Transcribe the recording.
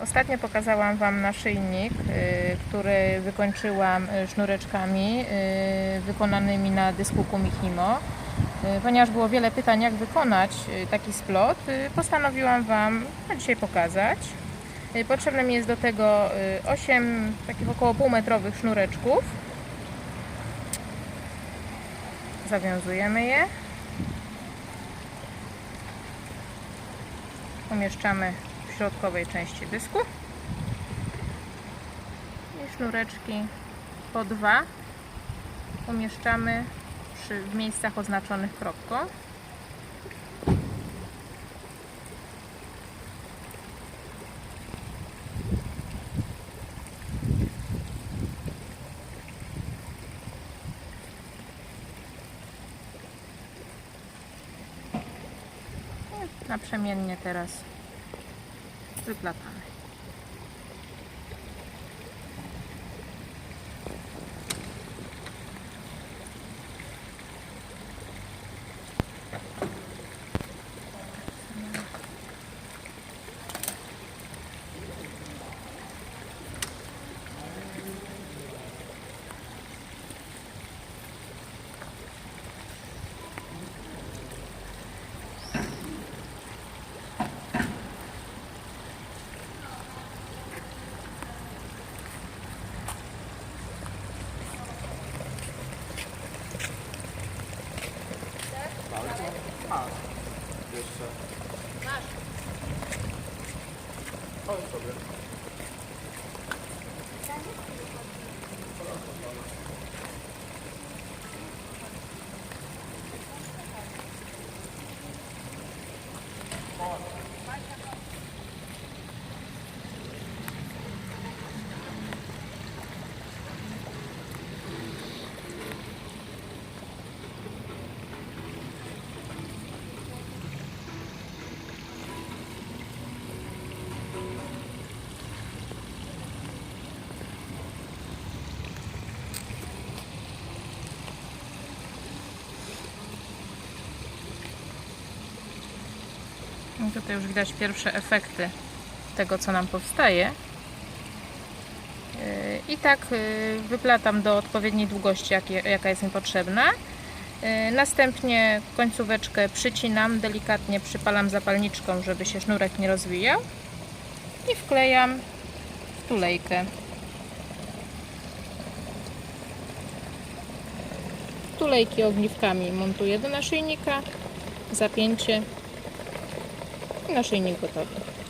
Ostatnio pokazałam Wam naszyjnik, y, który wykończyłam y, sznureczkami y, wykonanymi na dysku Kumihimo. Y, Ponieważ było wiele pytań, jak wykonać y, taki splot, y, postanowiłam Wam dzisiaj pokazać. Y, Potrzebne mi jest do tego 8 takich około półmetrowych sznureczków. Zawiązujemy je. Umieszczamy środkowej części dysku. I sznureczki po dwa umieszczamy przy, w miejscach oznaczonych kropką. Naprzemiennie teraz ट्रिपला थाना Jeszcze. Chodź sobie. No Tutaj już widać pierwsze efekty tego, co nam powstaje. Yy, I tak yy, wyplatam do odpowiedniej długości, jaka jest mi potrzebna. Yy, Następnie końcóweczkę przycinam, delikatnie przypalam zapalniczką, żeby się sznurek nie rozwijał. I wklejam w tulejkę. Tulejki ogniwkami montuję do naszyjnika. Zapięcie i naszyjnik gotowy.